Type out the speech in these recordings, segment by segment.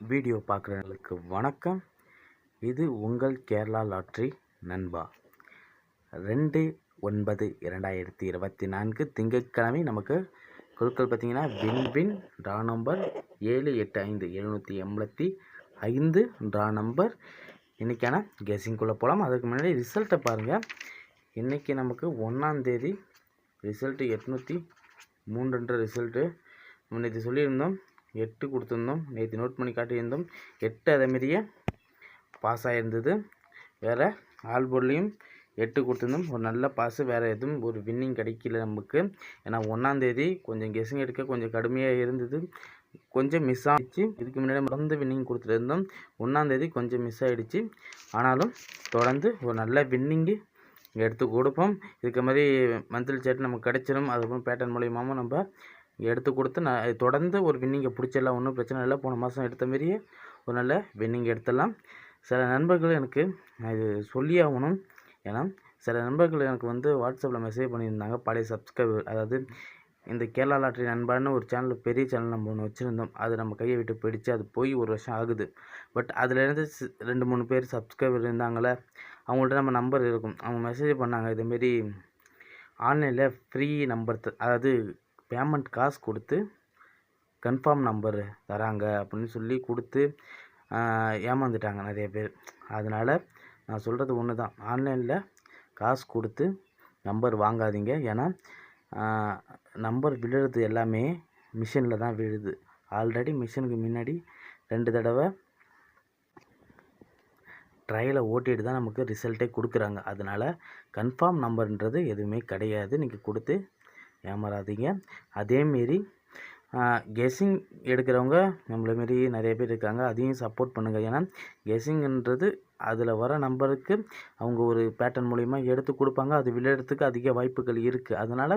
Video பார்க்குறவங்களுக்கு வணக்கம். இது உங்கள் கேரளா லாட்ரி நண்பா. ரெண்டு ஒன்பது இரண்டாயிரத்தி இருபத்தி நான்கு திங்கட்கிழமை நமக்கு குழுக்கள் பார்த்தீங்கன்னா வின் வின் ட்ரா நம்பர் ஏழு எட்டு ஐந்து எழுநூற்றி எண்பத்தி ஐந்து ட்ரா நம்பர் இன்றைக்கான கெஸிங்குள்ளே போகலாம் அதுக்கு முன்னாடி ரிசல்ட்டை பாருங்கள் இன்றைக்கி நமக்கு ஒன்றாந்தேதி ரிசல்ட்டு எட்நூற்றி மூன்றுன்ற ரிசல்ட்டு முன்னேற்றி சொல்லியிருந்தோம். எட்டு கொடுத்துருந்தோம். நேற்று நோட் பண்ணி காட்டியிருந்தோம். எட்டு அதேமாரியே பாஸ் ஆகிருந்தது வேறு ஆல்போர்ட்லேயும் எட்டு கொடுத்துருந்தோம். ஒரு நல்ல பாஸு வேறு எதுவும் ஒரு வின்னிங் கிடைக்கல நமக்கு. ஏன்னா ஒன்றாந்தேதி கொஞ்சம் கெஸிங் எடுக்க கொஞ்சம் கடுமையாக இருந்தது. கொஞ்சம் மிஸ் ஆகிடுச்சு இதுக்கு முன்னாடி மறந்து வின்னிங் கொடுத்துருந்தோம். ஒன்றாந்தேதி கொஞ்சம் மிஸ் ஆகிடுச்சு ஆனாலும் தொடர்ந்து ஒரு நல்ல வின்னிங்கு எடுத்து கொடுப்போம். இதுக்கு மாதிரி மந்த்லி சேட் நமக்கு கிடச்சிடும் அதுக்கப்புறம் பேட்டர்ன் மூலியமாகவும் நம்ம எடுத்து கொடுத்து நான் தொடர்ந்து ஒரு வின்னிங்கை பிடிச்சிடலாம் ஒன்றும் பிரச்சனை இல்லை. போன மாதம் எடுத்த மாரியே ஒரு நல்ல வின்னிங் எடுத்துடலாம். சில நண்பர்கள் எனக்கு இது சொல்லி ஆகணும். ஏன்னா சில நண்பர்கள் எனக்கு வந்து வாட்ஸ்அப்பில் மெசேஜ் பண்ணியிருந்தாங்க பழைய சப்ஸ்கிரைபர் அதாவது இந்த கேரளா லாட்ரி நண்பான்னு ஒரு சேனல் பெரிய சேனல் நம்ம ஒன்று வச்சுருந்தோம். அது நம்ம கையை விட்டு போயிடுச்சு அது போய் ஒரு வருஷம் ஆகுது. பட் அதுலேருந்து ரெண்டு மூணு பேர் சப்ஸ்கிரைபர் இருந்தாங்களே அவங்கள்ட்ட நம்ம நம்பர் இருக்கும். அவங்க மெசேஜ் பண்ணாங்க இதுமாரி ஆன்லைனில் ஃப்ரீ நம்பர் அதாவது பேமெண்ட் காசு கொடுத்து கன்ஃபார்ம் நம்பர் தராங்க அப்படின்னு சொல்லி கொடுத்து ஏமாந்துட்டாங்க நிறைய பேர். அதனால் நான் சொல்கிறது ஒன்று தான் ஆன்லைனில் காசு கொடுத்து நம்பர் வாங்காதீங்க. ஏன்னா நம்பர் விழுறது எல்லாமே மிஷினில் தான் விழுது. ஆல்ரெடி மிஷினுக்கு முன்னாடி ரெண்டு தடவை ட்ரையில் ஓட்டிட்டு தான் நமக்கு ரிசல்ட்டே கொடுக்குறாங்க. அதனால் கன்ஃபார்ம் நம்பர்ன்றது எதுவுமே கிடையாது. நீங்கள் கொடுத்து ஏமாறாதீங்க. அதேமாரி கெஸ்ஸிங் எடுக்கிறவங்க நம்மள மாரி நிறைய பேர் இருக்காங்க. அதையும் சப்போர்ட் பண்ணுங்கள் ஏன்னா கெஸ்ஸிங்ன்றது அதில் வர நம்பருக்கு அவங்க ஒரு பேட்டர்ன் மூலிமா எடுத்து கொடுப்பாங்க. அது விளையாடுறதுக்கு அதிக வாய்ப்புகள் இருக்குது அதனால்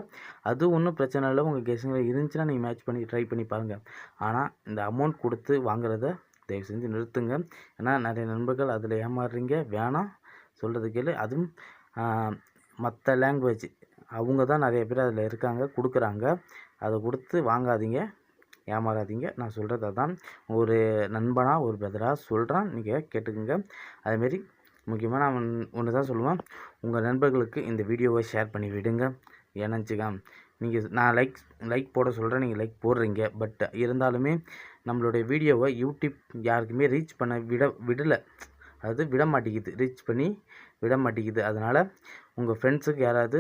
அது ஒன்றும் பிரச்சனை இல்லை. உங்கள் கெஸ்ஸிங்கில் இருந்துச்சுன்னா நீங்கள் மேட்ச் பண்ணி ட்ரை பண்ணி பாருங்கள் ஆனால் இந்த அமௌண்ட் கொடுத்து வாங்குறத தயவு செஞ்சு நிறுத்துங்க. ஏன்னா நிறைய நண்பர்கள் அதில் ஏமாறுறீங்க. வேணாம். சொல்கிறது கேளு. அதுவும் மற்ற லாங்குவேஜ் அவங்க தான் நிறைய பேர் அதில் இருக்காங்க கொடுக்குறாங்க. அதை கொடுத்து வாங்காதீங்க ஏமாறாதீங்க. நான் சொல்கிறது அதான். ஒரு நண்பனாக ஒரு பிரதராக சொல்கிறேன் நீங்கள் கேட்டுக்கோங்க. அதுமாரி முக்கியமாக நான் ஒன்று தான் சொல்லுவேன். உங்கள் நண்பர்களுக்கு இந்த வீடியோவை ஷேர் பண்ணி விடுங்க. ஏன்னாச்சுக்கா நீங்கள் நான் லைக் லைக் போட சொல்கிறேன் நீங்கள் லைக் போடுறீங்க. பட் இருந்தாலுமே நம்மளுடைய வீடியோவை யூடியூப் யாருக்குமே ரீச் பண்ண விட விடலை. அதாவது விட மாட்டேங்குது. ரீச் பண்ணி விட மாட்டேங்குது. அதனால் உங்கள் ஃப்ரெண்ட்ஸுக்கு யாராவது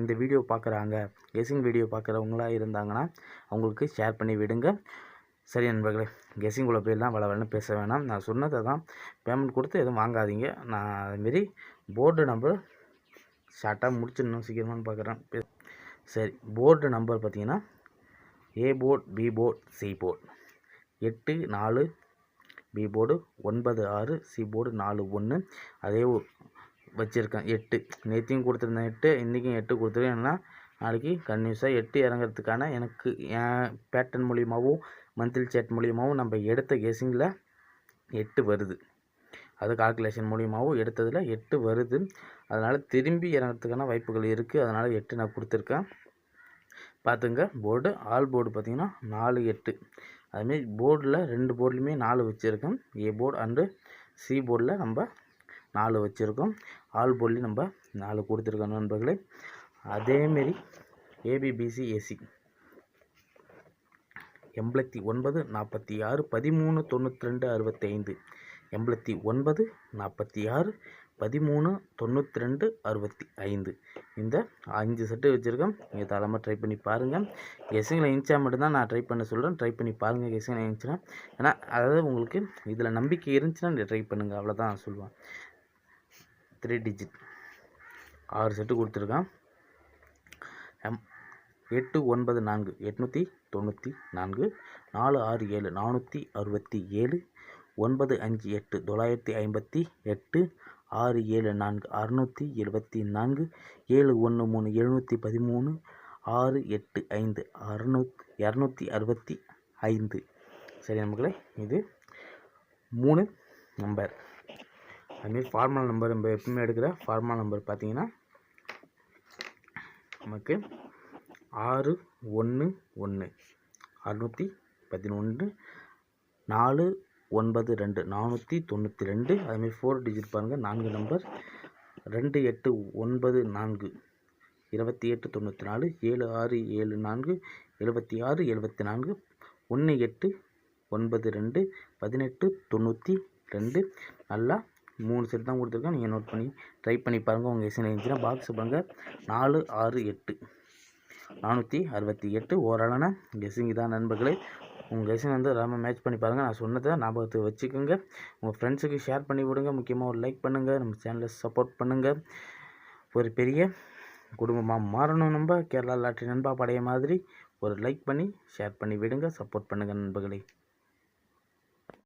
இந்த வீடியோ பார்க்குறாங்க கெஸிங் வீடியோ பார்க்குறவங்களா இருந்தாங்கன்னா அவங்களுக்கு ஷேர் பண்ணி விடுங்க. சரி நண்பர்களே கெஸிங் உள்ள போயெல்லாம் வள வளன்னு பேச வேணாம். நான் சொன்னதை தான் பேமெண்ட் கொடுத்து எதுவும் வாங்காதீங்க. நான் அதுமாரி போர்டு நம்பர் ஷார்ட்டாக முடிச்சிடணும் சீக்கிரமான்னு பார்க்குறேன் சரி போர்டு நம்பர் பார்த்தீங்கன்னா A board B board C board எட்டு நாலு பி போர்டு ஒன்பது ஆறு சி போர்டு நாலு ஒன்று அதே வச்சுருக்கேன். எட்டு. நேற்றையும் கொடுத்துருந்தேன் எட்டு இன்றைக்கும் எட்டு கொடுத்துருக்கேன் ஏன்னா நாளைக்கு கன்யூஸாக எட்டு இறங்குறதுக்கான எனக்கு என் பேட்டர்ன் மூலியமாகவும் மந்த்லி சேட் மூலியமாகவும் நம்ம எடுத்த கெஸிங்கில் எட்டு வருது. அது கால்குலேஷன் மூலியமாகவும் எடுத்ததில் எட்டு வருது. அதனால் திரும்பி இறங்குறதுக்கான வாய்ப்புகள் இருக்குது அதனால் எட்டு நான் கொடுத்துருக்கேன். பார்த்துங்க போர்டு ஆல் போர்டு பார்த்தீங்கன்னா நாலு எட்டு. அதுமாரி போர்டில் ரெண்டு போர்டுலையுமே நாலு வச்சுருக்கேன். ஏ போர்டு அண்டு சி போர்டில் நம்ம நாலு வச்சுருக்கோம். ஆல் போர்ட்லேயும் நம்ம நாலு கொடுத்துருக்கோம் நண்பர்களே. அதேமாரி ஏபிபிசி ஏசி எண்பத்தி ஒன்பது நாற்பத்தி ஆறு பதிமூணு தொண்ணூற்றி ரெண்டு அறுபத்தைந்து. எண்பத்தி ஒன்பது நாற்பத்தி ஆறு பதிமூணு தொண்ணூற்றி ரெண்டு அறுபத்தி ஐந்து இந்த அஞ்சு செட்டு வச்சுருக்கேன் நீங்கள் தாராளமாக ட்ரை பண்ணி பாருங்கள் கெஸிங்கில் இன்ச்சா மட்டும்தான் நான் ட்ரை பண்ண சொல்கிறேன் ட்ரை பண்ணி பாருங்கள் கெஸிங்கில் இருந்துச்சுன்னா ஏன்னா அதாவது உங்களுக்கு இதில் நம்பிக்கை இருந்துச்சுன்னா நீங்கள் ட்ரை பண்ணுங்கள் அவ்வளோதான் நான் சொல்லுவேன். த்ரீ டிஜிட் ஆறு செட்டு கொடுத்துருக்கான். எம் எட்டு ஒன்பது நான்கு எட்நூற்றி தொண்ணூற்றி நான்கு நாலு ஆறு ஏழு நானூற்றி அறுபத்தி ஏழு ஒன்பது அஞ்சு எட்டு தொள்ளாயிரத்தி ஐம்பத்தி எட்டு ஆறு ஏழு நான்கு அறுநூற்றி எழுபத்தி நான்கு ஏழு ஒன்று மூணு எழுநூற்றி பதிமூணு ஆறு எட்டு ஐந்து அறுநூத் இரநூத்தி அறுபத்தி ஐந்து. சரி நமக்களே இது மூணு நம்பர் அதுமாரி ஃபார்மல் நம்பர் நம்ம எப்பவுமே எடுக்கிற ஃபார்மல் நம்பர் பார்த்தீங்கன்னா நமக்கு ஆறு ஒன்று ஒன்று அறுநூற்றி பதினொன்று நாலு ஒன்பது ரெண்டு நானூற்றி தொண்ணூற்றி ரெண்டு அதுமாரி ஃபோர் டிஜிட் பாருங்கள் நான்கு நம்பர் ரெண்டு எட்டு ஒன்பது நான்கு இருபத்தி எட்டு தொண்ணூற்றி நாலு ஏழு ஆறு ஏழு நான்கு எழுபத்தி ஆறு எழுபத்தி நான்கு ஒன்று எட்டு ஒன்பது ரெண்டு பதினெட்டு தொண்ணூற்றி ரெண்டு நல்லா மூணு செட் தான் கொடுத்துருக்கேன் நீங்கள் நோட் பண்ணி ட்ரை பண்ணி பாருங்கள் உங்கள் எஸ்என் இருந்துச்சுன்னா பாக்ஸ் பாருங்கள் நாலு ஆறு எட்டு. நானூற்றி அறுபத்தி எட்டு. ஓரளவான கெஸ்ஸிங் தான் நண்பர்களே. உங்கள் கெஸ்ஸிங் வந்து ரொம்ப மேட்ச் பண்ணி பாருங்கள் நான் சொன்னதை ஞாபகத்துக்கு வச்சுக்கோங்க. உங்கள் ஃப்ரெண்ட்ஸுக்கு ஷேர் பண்ணி விடுங்க. முக்கியமாக ஒரு லைக் பண்ணுங்கள் நம்ம சேனலை சப்போர்ட் பண்ணுங்கள் ஒரு பெரிய குடும்பமாக மாறணும் நம்ம. கேரளா லாட்ரி நண்பா படைய மாதிரி ஒரு லைக் பண்ணி ஷேர் பண்ணி விடுங்க. சப்போர்ட் பண்ணுங்கள் நண்பர்களே.